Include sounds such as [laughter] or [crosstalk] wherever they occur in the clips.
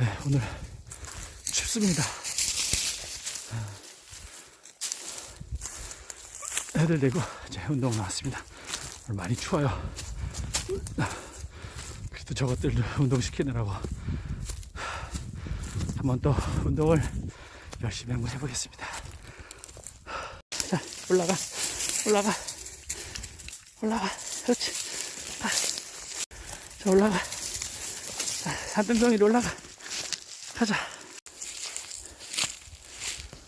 네, 오늘 춥습니다. 애들 데리고 이제 운동 나왔습니다. 오늘 많이 추워요. 그래도 저것들도 운동시키느라고 한번 또 운동을 열심히 한번 해보겠습니다. 자, 올라가, 올라가, 올라가. 그렇지. 아. 자, 올라가. 자, 산등성이로 올라가. 가자.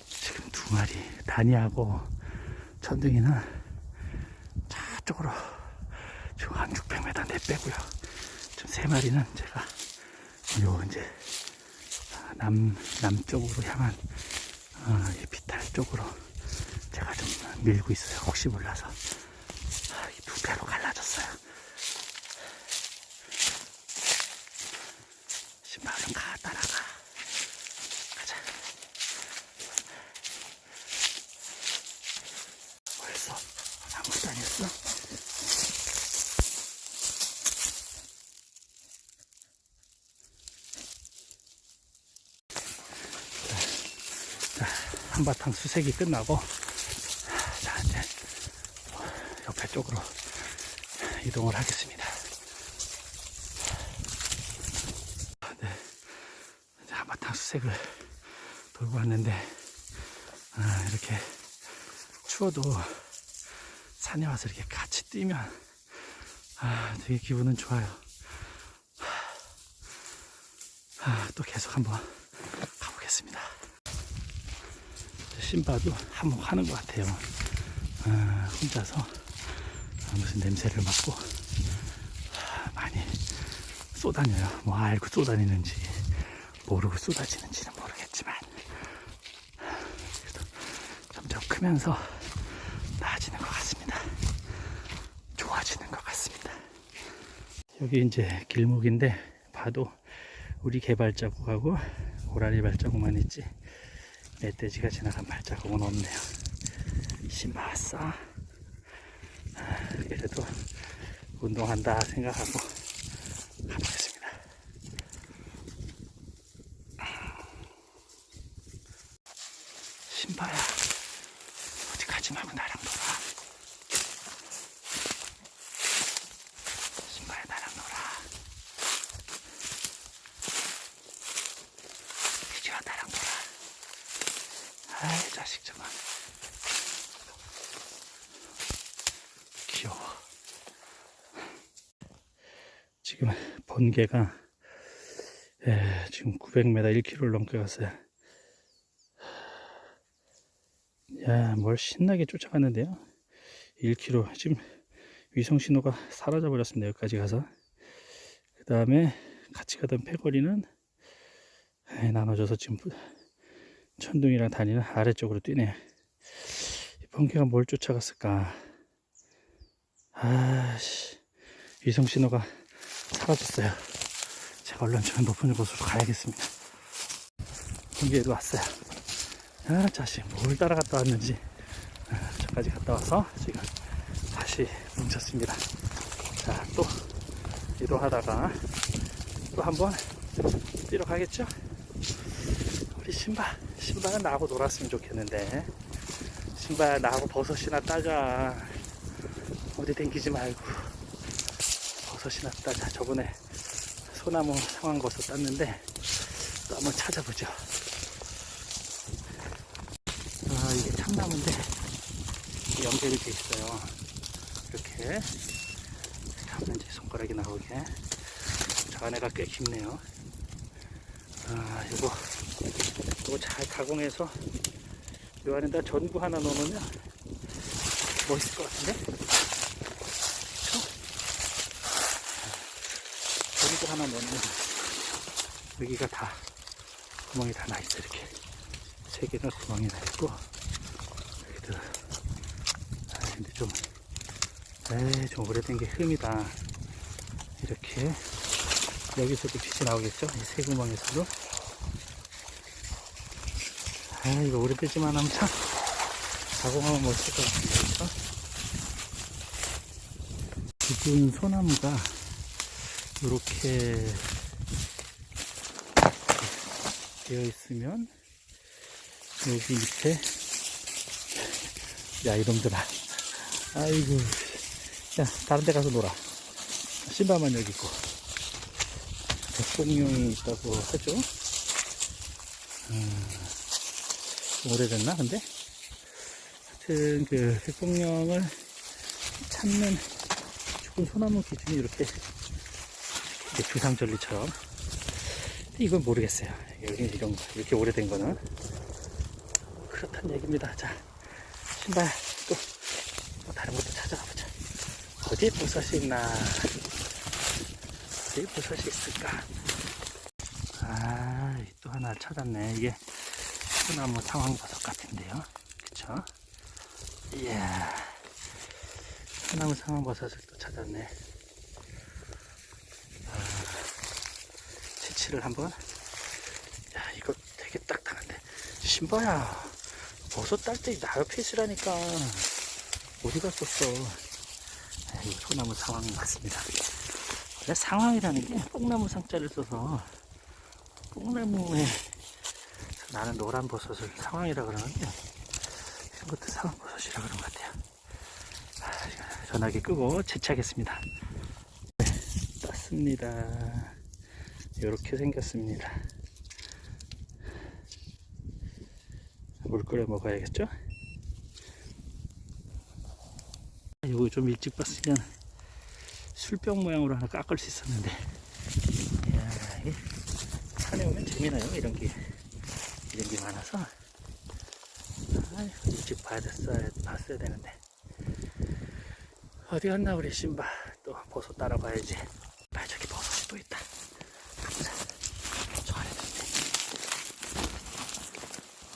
지금 두 마리, 다니하고 천둥이는 저쪽으로 지금 한 600m 내빼고요. 지금 세 마리는 제가 요 이제 남, 남쪽으로 향한 어, 이 비탈 쪽으로 제가 좀 밀고 있어요. 혹시 몰라서. 아, 이두 배로 갈라졌어요. 신발 좀 가, 따라가. 가자. 벌써 아무것도 아니었어? 자, 한바탕 수색이 끝나고, 자, 이제 옆에 쪽으로 이동을 하겠습니다. 네, 이제 한바탕 수색을 돌고 왔는데, 아, 이렇게 추워도 산에 와서 이렇게 같이 뛰면, 아, 되게 기분은 좋아요. 아, 또 계속 한번 가보겠습니다. 신바도 한번 하는 것 같아요. 아, 혼자서 아, 무슨 냄새를 맡고 아, 많이 쏘다녀요. 뭐 알고 쏘다니는지 모르고 쏟아지는지는 모르겠지만 그래도 점점 크면서 나아지는 것 같습니다. 좋아지는 것 같습니다. 여기 이제 길목인데 봐도 우리 개발자국하고 고라니 발자국만 있지 멧돼지가 지나간 발자국은 없네요. 심하싸. 아, 그래도 운동한다 생각하고 가보겠습니다. 신바야, 어디 가지 말고 나랑 놀아. 신바야, 나랑 놀아. 이리 와, 나랑 놀아. 아이 자식 저거 귀여워 지금 번개가 예, 지금 900m 1km를 넘게 갔어요. 야 뭘 신나게 쫓아갔는데요? 1km 지금 위성 신호가 사라져 버렸습니다 여기까지 가서. 그 다음에 같이 가던 패거리는 예, 나눠져서 지금 천둥이랑 다니는 아래쪽으로 뛰네. 이 번개가 뭘 쫓아갔을까? 아씨, 위성 신호가 사라졌어요. 제가 얼른 저 높은 곳으로 가야겠습니다. 번개도 왔어요. 아, 자식, 뭘 따라갔다 왔는지. 아, 저까지 갔다 와서 지금 다시 뭉쳤습니다. 자, 또 이동하다가 또 한번 뛰러 가겠죠? 우리 신바 신바는 나하고 놀았으면 좋겠는데 신바 나하고 버섯이나 따자 어디 댕기지 말고 버섯이나 따자 저번에 소나무 상황 버섯 땄는데 또 한번 찾아보죠. 아 이게 참나무인데 연결이 돼 있어요. 이렇게 이제 손가락이 나오게. 저 안에가 꽤 깊네요. 아 이거 이거 잘 가공해서 요 안에다 전구 하나 넣으면 멋있을 것 같은데? 그쵸? 전구 하나 넣으면 여기가 다 구멍이 다 나 있어 이렇게 세 개가 구멍이 나 있고 여기도 아 근데 좀 에이 좀 오래된 게 흠이다 이렇게 여기서도 빛이 나오겠죠? 이 세 구멍에서도 아 이거 오래되지만 하면 참 가공하면 멋질 것 같은데 그쵸? 굵은 소나무가 이렇게 되어 있으면 여기 밑에 [laughs] 야 이놈들아. 아이고 야 다른 데 가서 놀아. 신발만 여기 있고. 백봉룡이 있다고 하죠? 음, 오래됐나 근데? 하여튼 그 백봉령을 찾는 죽은 소나무 기준이 이렇게 이렇게 주상절리처럼 이건 모르겠어요 여기 이런 거 이렇게 오래된 거는 그렇단 얘기입니다 자 신발 또 뭐 다른 것도 찾아가 보자 어디에 버섯이 있나 어디에 버섯이 있을까 아, 또 하나 찾았네. 이게 소나무 상황버섯 같은데요. 그쵸? 이야, 소나무 상황버섯을 또 찾았네. 채취를 한번. 야, 이거 되게 딱딱한데. 신바야, 버섯 딸 때 나 옆에 있으라니까. 어디 갔었어? 아, 이거 소나무 상황 맞습니다. 원래 상황이라는 게 뽕나무 상자를 써서 뽕나무에 나는 노란 버섯을 상황이라 그러는데 이것도 상황 버섯이라 그런 것 같아요. 아, 전화기 끄고 채취하겠습니다. 네, 땄습니다. 이렇게 생겼습니다. 물 끓여 먹어야겠죠? 이거 좀 일찍 봤으면 술병 모양으로 하나 깎을 수 있었는데. 이야, 산에 오면 재미나요? 이런 게 이런 게 많아서? 아, 일찍 됐어야 봤어야 되는데. 어디 갔나 우리 신바. 또 버섯 따라봐야지 아 저기 버섯이 또 있다 가보자 저 안에도 있네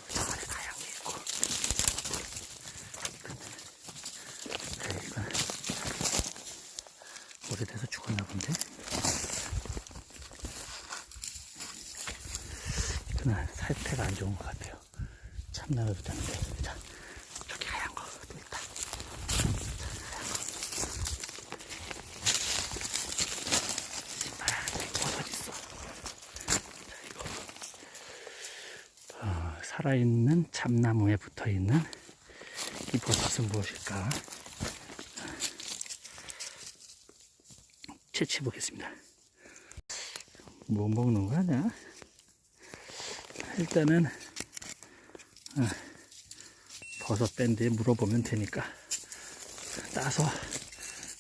저 안에 다양한 게 있고 근데 이건 오래돼서 죽었나 본데 그날 상태가 안 좋은 것 같아요. 참나무도 되는데. 자, 저기 하얀 거또 있다. 신발 버섯 있어. 자, 이거. 어, 살아있는 참나무에 붙어 있는 이 버섯은 무엇일까? 채취해 보겠습니다. 뭐 먹는 거 아니야? 일단은 어, 버섯 밴드에 물어보면 되니까 따서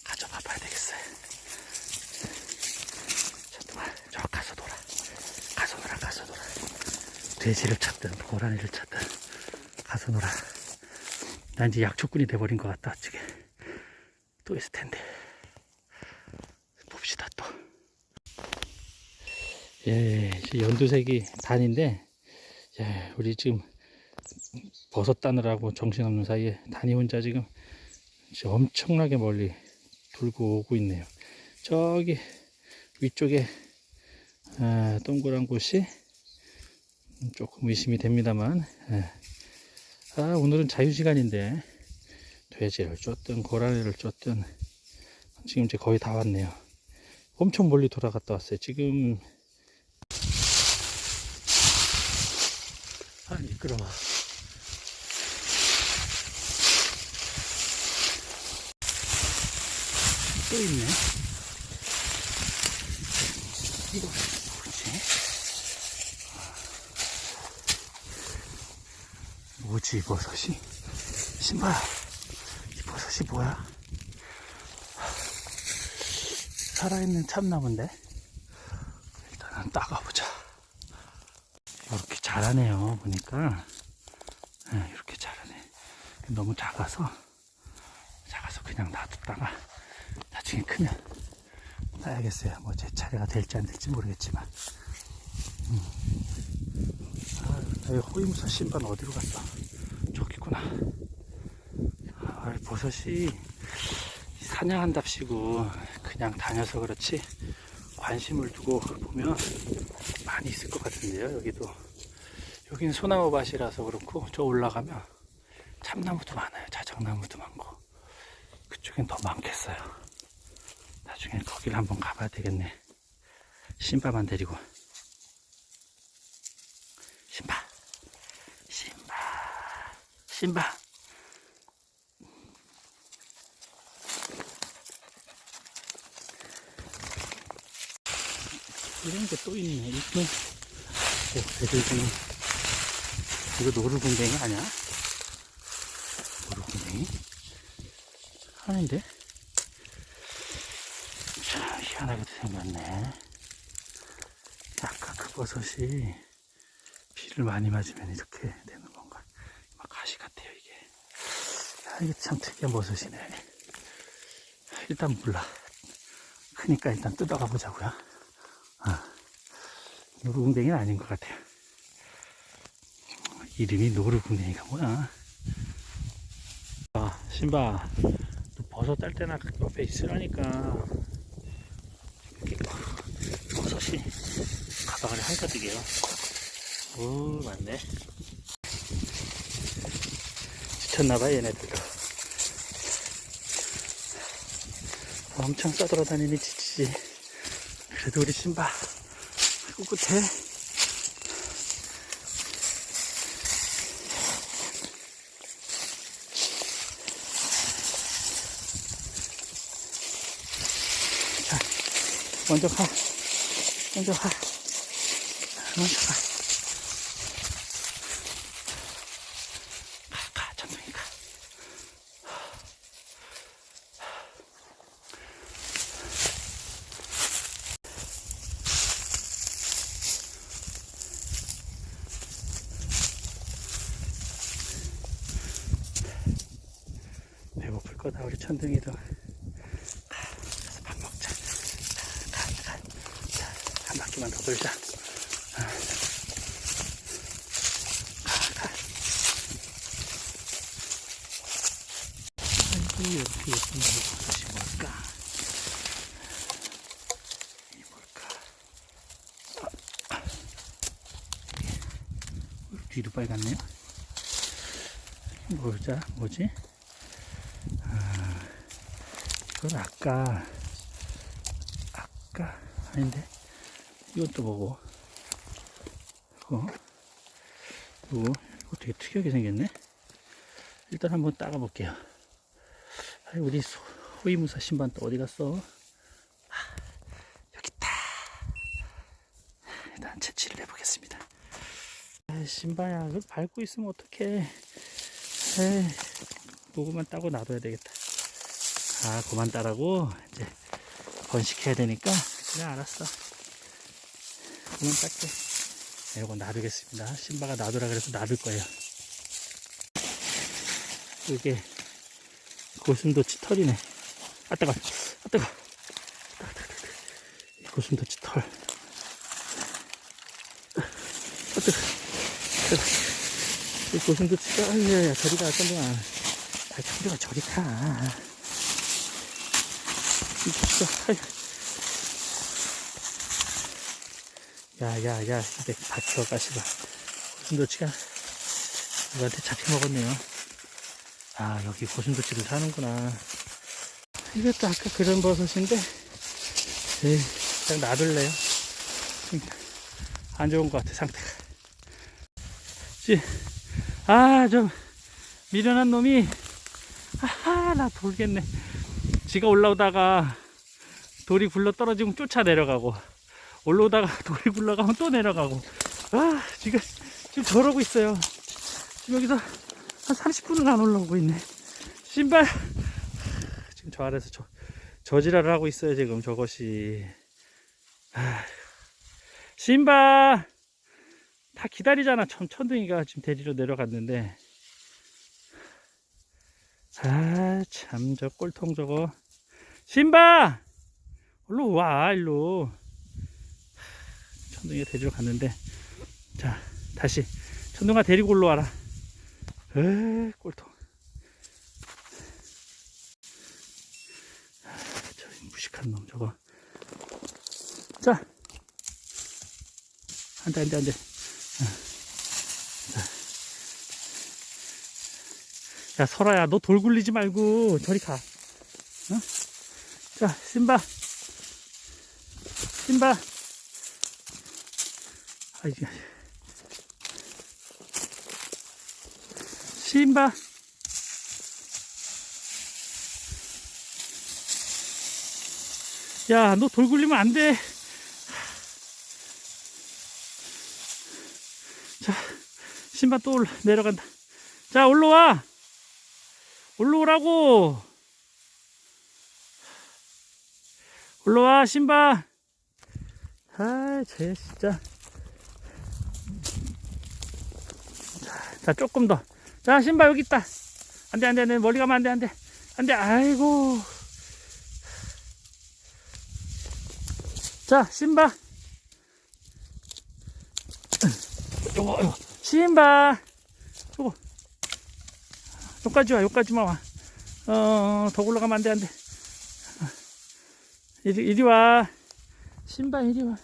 가져가 봐야 되겠어요. 잠깐만 저 가서 놀아. 가서 놀아 가서 놀아. 돼지를 찾든 고라니를 찾든 가서 놀아. 난 이제 약초꾼이 돼버린 것 같다. 저게 또 있을 텐데. 봅시다 또. 예, 연두색이 단인데 예, 우리 지금 버섯 따느라고 정신없는 사이에 단이 혼자 지금 엄청나게 멀리 돌고 오고 있네요. 저기 위쪽에 아, 동그란 곳이 조금 의심이 됩니다만 예. 아, 오늘은 자유시간인데 돼지를 쫓든 고라니를 쫓든 지금 이제 거의 다 왔네요. 엄청 멀리 돌아갔다 왔어요. 지금 아 미끄러워. 또 있네. 이거 뭐지? 뭐지 이 버섯이? 신발 이 버섯이 뭐야? 살아있는 참나무인데 일단은 따가보자. 자라네요. 보니까 네, 이렇게 자라네. 너무 작아서 작아서 그냥 놔뒀다가 나중에 크면 따야겠어요. 뭐 제 차례가 될지 안 될지 모르겠지만. 음. 아, 호위무사 신발 어디로 갔어? 저기 있구나. 아, 이 버섯이 사냥한답시고 그냥 다녀서 그렇지 관심을 두고 보면 많이 있을 것 같은데요 여기도 여긴 소나무 밭이라서 그렇고 저 올라가면 참나무도 많아요. 자작나무도 많고 그쪽엔 더 많겠어요. 나중에 거기를 한번 가봐야 되겠네. 신발만 데리고 신발 신발 신발 이런 게 또 있네. 이게 어, 애들 중 이거 노루궁뎅이 아니야? 노루궁뎅이? 하는데? 참, 희한하게도 생겼네. 아까 그 버섯이 비를 많이 맞으면 이렇게 되는 건가? 막 가시 같아요, 이게. 아, 이게 참 특이한 버섯이네. 일단 몰라. 크니까 일단 뜯어가 보자고요. 아, 노루궁뎅이는 아닌 것 같아요. 이름이 노루궁뎅이가 뭐야? 아, 신바, 너 버섯 딸 때나 옆에 있으라니까. 버섯이 가방을 한가득이에요. 오, 맞네. 지쳤나봐, 얘네들도. 엄청 싸돌아다니니 지치지. 그래도 우리 신바, 꿋꿋해. 먼저 가. 먼저 가. 먼저 가. 가, 가, 천천히 가. 배고플 거다, 우리 천둥이도. 가, 가서 밥 먹자. 가, 가, 가. 자, 한 바퀴만 더 돌자. 아. 가, 가. 아 이렇게 예쁜 버섯이 뭘까? 이 뭘까? 어, 뒤로 빨갛네요. 뭐자, 뭐지? 아, 이건 아까, 아까, 아닌데? 이건 또 뭐고? 이거, 이거, 이거 되게 특이하게 생겼네? 일단 한번 따가 볼게요. 우리 소, 호위무사 신반 또 어디 갔어? 아, 여기 있다. 일단 채취를 해보겠습니다. 아, 신바야, 그걸 밟고 있으면 어떡해. 에이, 요거만 따고 놔둬야 되겠다. 아, 그만 따라고 이제 번식해야 되니까 그래 알았어. 그만 딸게. 네, 요거 놔두겠습니다. 신바가 놔두라 그래서 놔둘 거예요. 이게 고슴도치 털이네. 아아 뜨거. 이 고슴도치 털. 아 뜨거. 이 고슴도치가 아야야 저리 가 깜짝아. 아 천둥아 저리 가. 이 진짜 아유. 야야 야 이제 닥쳐 가시가 고슴도치가 누구한테 잡혀 먹었네요 아 여기 고슴도치를 사는구나. 이것도 아까 그런 버섯인데 에이 그냥 놔둘래요? 안 좋은 것 같아 상태가. 아 좀 미련한 놈이. 아하 나 돌겠네. 지가 올라오다가 돌이 굴러 떨어지면 쫓아 내려가고 올라오다가 [laughs] 돌이 굴러가면 또 내려가고. 아 지금 지금 저러고 있어요. 지금 여기서 한 30분을 안 올라오고 있네. 신발. 지금 저 아래서 저, 저지랄을 하고 있어요 지금 저것이. 아, 신발. 다 기다리잖아. 천, 천둥이가 지금 데리러 내려갔는데. 아 참 저 꼴통 저거. 신바 일로 와 일로. 천둥이가 데리러 갔는데. 자 다시. 천둥아 데리고 올라와라 에 꼴통. 아, 저 무식한 놈 저거. 자. 안돼 안돼 안돼 야 설아야 너 돌 굴리지 말고 저리 가. 어? 자 신바 신바 아이고 신바. 야, 너 돌 굴리면 안 돼. 자, 신바 또 올라, 내려간다. 자, 올라와. 올라오라고. 올라와, 신바. 아, 쟤 진짜. 자, 조금 더. 자, 신바 여기 있다. 안 돼, 안 돼, 안 돼. 멀리 가면 안 돼, 안 돼. 안 돼, 아이고. 자, 신바. 요거, 요거. 신바. 요거. 여기까지 와, 여기까지만 와. 어, 더 올라가면 안 돼, 안 돼. 어. 이리, 이리 와. 신바, 이리 와.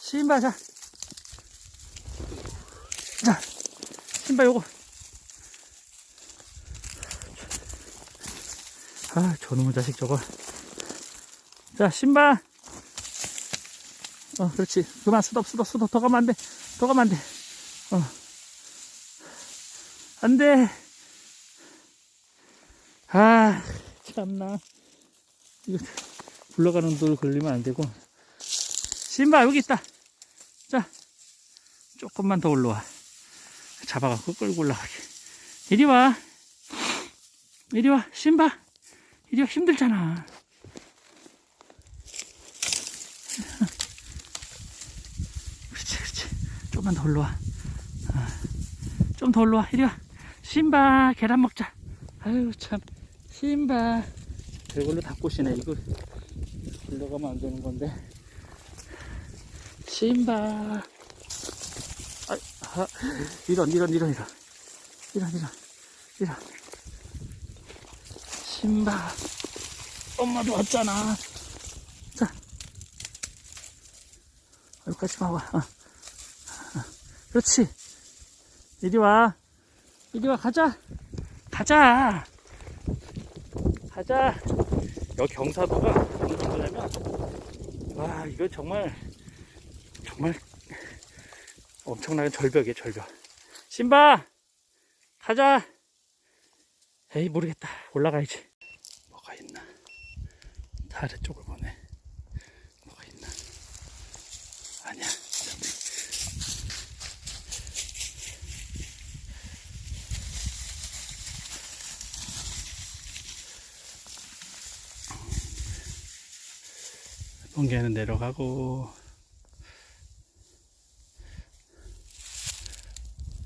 신바, 자. 자, 신바 요거. 아, 저놈의 자식 저거. 자, 신바. 어, 그렇지. 그만, 수도, 수도, 수도. 더 가면 안 돼. 더 가면 안 돼. 어. 안 돼. 아, 참나. 이거, 굴러가는 돌 걸리면 안 되고. 신바, 여기 있다. 자, 조금만 더 올라와. 잡아갖고 끌고 올라가게. 이리 와. 이리 와. 신바. 와. 힘들잖아. 그렇지, 그렇지. 조금만 더 올라와. 좀더 올라와. 이리 와. 신바, 계란 먹자. 아유, 참. 신바. 저걸로 다 꼬시네. 이거 올라가면 안 되는 건데. 신바. 아, 아, 이런, 이런, 이런, 이런. 이런, 이런. 이런. 신바. 엄마도 왔잖아. 자. 여기까지. 어. 어. 그렇지. 이리 와. 이리 와, 가자. 가자. 가자. 여기 경사도가 어느 정도냐면, 와, 이거 정말, 정말 엄청나게 절벽이에요, 절벽. 신바! 가자! 에이, 모르겠다. 올라가야지. 뭐가 있나? 다른 쪽을 보네. 뭐가 있나? 아니야. 번개는 내려가고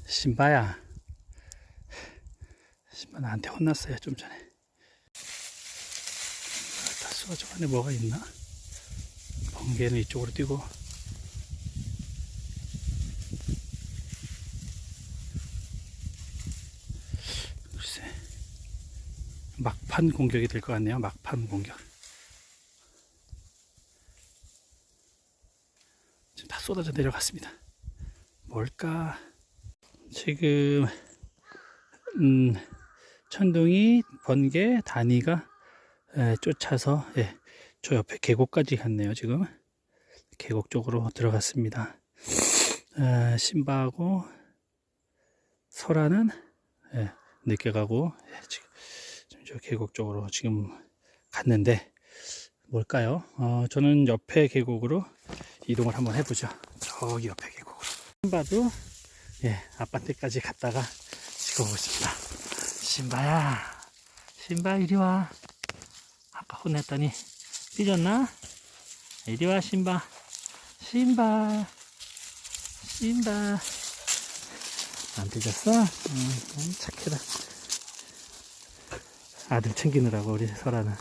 신바야 신바 나한테 혼났어요 좀 전에 다수가 저 안에 뭐가 있나? 번개는 이쪽으로 뛰고. 글쎄. 막판 공격이 될 것 같네요. 막판 공격. 지금 다 쏟아져 내려갔습니다. 뭘까? 지금 음, 천둥이 번개 단위가 에, 쫓아서 예, 저 옆에 계곡까지 갔네요. 지금 계곡 쪽으로 들어갔습니다. 에, 신바하고 설아는 예, 늦게 가고 예, 지금, 저 계곡 쪽으로 지금 갔는데 뭘까요? 어, 저는 옆에 계곡으로 이동을 한번 해보죠. 저기 옆에 계곡으로. 신바도 예 아빠한테까지 갔다가 지금 오고 있습니다. 신바야, 신바 이리 와. 혼냈더니 삐졌나? 이리 와 신바, 신바, 신바. 안 삐졌어? 응, 응, 착해라. 아들 챙기느라고 우리 설아는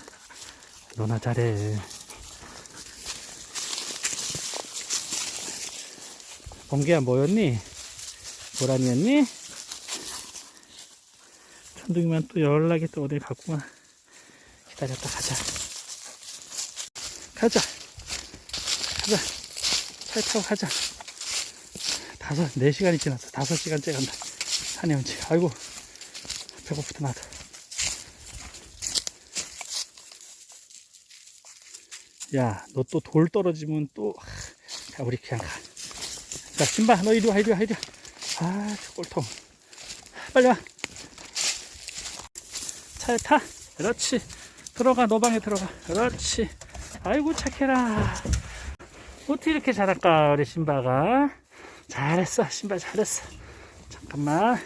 너나 잘해. 번개야 뭐였니? 보람이었니? 천둥이만 또 연락이 또 어딜 갔구만 기다렸다 가자 가자 가자 차에 타고 가자 다섯 네 시간이 지났어 다섯 시간째 간다 산에 온 지 아이고 배고프다 나도 야 너 또 돌 떨어지면 또자 우리 그냥 가 자, 신바, 너 이리 와, 이리 와, 이리 와. 아, 저 꼴통. 빨리 와. 차에 타. 그렇지. 들어가, 노방에 들어가. 그렇지. 아이고, 착해라. 어떻게 이렇게 잘할까, 우리 신바가. 잘했어, 신바 잘했어. 잠깐만.